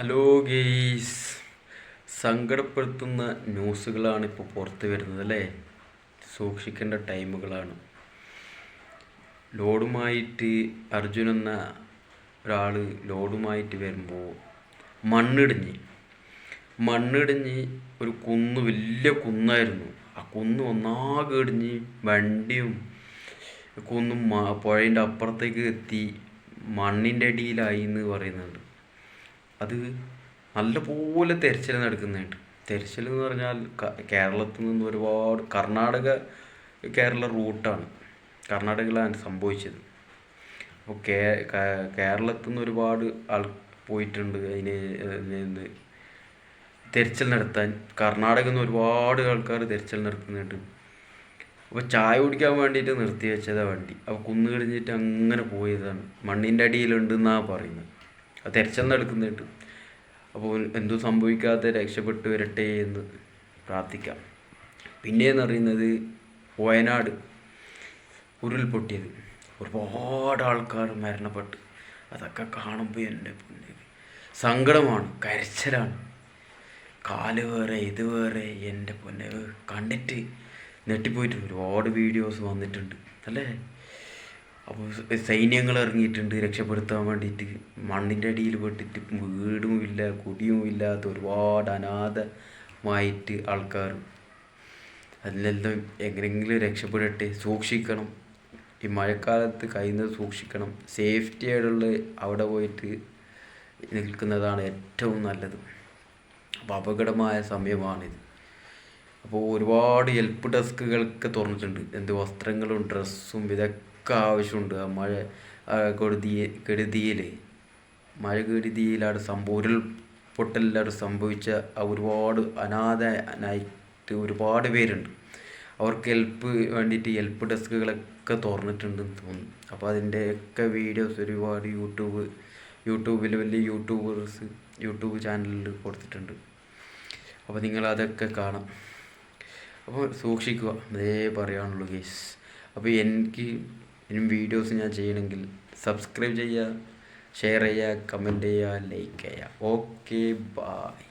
Hello guys. സങ്കടപ്പെടുത്തുന്ന ന്യൂസുകളാണ് ഇപ്പോൾ പുറത്ത് വരുന്നത് അല്ലേ? സൂക്ഷിക്കേണ്ട ടൈമുകളാണ്. ലോഡുമായിട്ട് അർജുൻ എന്ന ഒരാൾ ലോഡുമായിട്ട് വരുമ്പോൾ മണ്ണിടിഞ്ഞ്. മണ്ണിടിഞ്ഞ് ഒരു കുന്ന് വലിയ കുന്നായിരുന്നു. ആ കുന്ന് ഒന്നാകെ ഇടിഞ്ഞ് വണ്ടിയും കുന്നും പുഴേന്റെ അപ്പുറത്തേക്ക് എത്തി മണ്ണിന്റെ അടിയിലായി എന്ന് പറയുന്നുണ്ട്. അത് നല്ലപോലെ തെരച്ചിൽ നടക്കുന്നുണ്ട് തെരച്ചിൽ എന്ന് പറഞ്ഞാൽ കേരളത്തിൽ നിന്ന് ഒരുപാട് കർണാടക കേരള റൂട്ടാണ് കർണാടകയിലാണ് സംഭവിച്ചത്. അപ്പോൾ കേ കേരളത്തിൽ നിന്ന് ഒരുപാട് ആൾ പോയിട്ടുണ്ട് അതിന് തെരച്ചിൽ നടത്താൻ. കർണാടകയിൽ നിന്ന് ഒരുപാട് ആൾക്കാർ തെരച്ചിൽ നടക്കുന്നുണ്ട് അപ്പോൾ ചായ കുടിക്കാൻ വേണ്ടിയിട്ട് നിർത്തി വെച്ചതാണ് വണ്ടി. അപ്പോൾ കുന്നു കഴിഞ്ഞിട്ട് അങ്ങനെ പോയതാണ്. മണ്ണിന്റെ അടിയിലുണ്ടെന്നാണ് പറയുന്നത്. അത് എടുക്കുന്ന കിട്ടും. അപ്പോൾ എന്തോ സംഭവിക്കാതെ രക്ഷപ്പെട്ടു വരട്ടെ എന്ന് പ്രാർത്ഥിക്കാം. പിന്നെയെന്ന് പറയുന്നത് വയനാട് ഉരുൾപൊട്ടിയത്. ഒരുപാട് ആൾക്കാർ മരണപ്പെട്ട്. അതൊക്കെ കാണുമ്പോൾ എന്റെ പൊന്നെ. സങ്കടമാണ് കരച്ചിലാണ്. കാൽ വേറെ ഇത് വേറെ എന്റെ പൊന്നെ. കണ്ടിട്ട് നെട്ടിപ്പോയിട്ട് ഒരുപാട് വീഡിയോസ് വന്നിട്ടുണ്ട്. അല്ലേ? അപ്പോൾ സൈന്യങ്ങൾ ഇറങ്ങിയിട്ടുണ്ട് രക്ഷപ്പെടുത്താൻ വേണ്ടിയിട്ട്. മണ്ണിന്റെ അടിയിൽ പെട്ടിട്ട് വീടും ഇല്ല കുടിയും ഇല്ലാത്ത ഒരുപാട് അനാഥമായിട്ട് ആൾക്കാർ അതിലെല്ലാം എങ്ങനെയെങ്കിലും രക്ഷപ്പെടട്ടെ സൂക്ഷിക്കണം. ഈ മഴക്കാലത്ത് കഴിയുന്നത് സൂക്ഷിക്കണം. സേഫ്റ്റി ആയിട്ടുള്ള അവിടെ പോയിട്ട് നിൽക്കുന്നതാണ് ഏറ്റവും നല്ലത്. അപ്പോൾ അപകടമായ സമയമാണിത്. അപ്പോൾ ഒരുപാട് ഹെൽപ്പ് ഡെസ്കുകളൊക്കെ തുറന്നിട്ടുണ്ട്. എന്ത് വസ്ത്രങ്ങളും ഡ്രസ്സും ഇതൊക്കെ ആവശ്യമുണ്ട്. ആ മഴ ആ കെടുതി കെടുതിയിൽ മഴ കെടുതിയിലാണ് സംഭവം ഉരുൾ പൊട്ടലിലാണ് സംഭവിച്ച ഒരുപാട് അനാഥനായിട്ട് ഒരുപാട് പേരുണ്ട്. അവർക്ക് ഹെൽപ്പ് വേണ്ടിയിട്ട് ഹെൽപ്പ് ഡെസ്കുകളൊക്കെ തുറന്നിട്ടുണ്ടെന്ന് തോന്നുന്നു. അപ്പോൾ അതിന്റെയൊക്കെ വീഡിയോസ് ഒരുപാട് യൂട്യൂബ് യൂട്യൂബിൽ വലിയ യൂട്യൂബേഴ്സ് യൂട്യൂബ് ചാനലിൽ കൊടുത്തിട്ടുണ്ട്. അപ്പോൾ നിങ്ങൾ അതൊക്കെ കാണാം. അപ്പോൾ സൂക്ഷിക്കുക. അതേ പറയാനുള്ളൂ കേസ് അപ്പോൾ എനിക്ക് ഇനിയും വീഡിയോസ് ഞാൻ ചെയ്യണമെങ്കിൽ സബ്സ്ക്രൈബ് ചെയ്യുക ഷെയർ ചെയ്യുക കമന്റ് ചെയ്യുക ലൈക്ക് ചെയ്യുക. Okay bye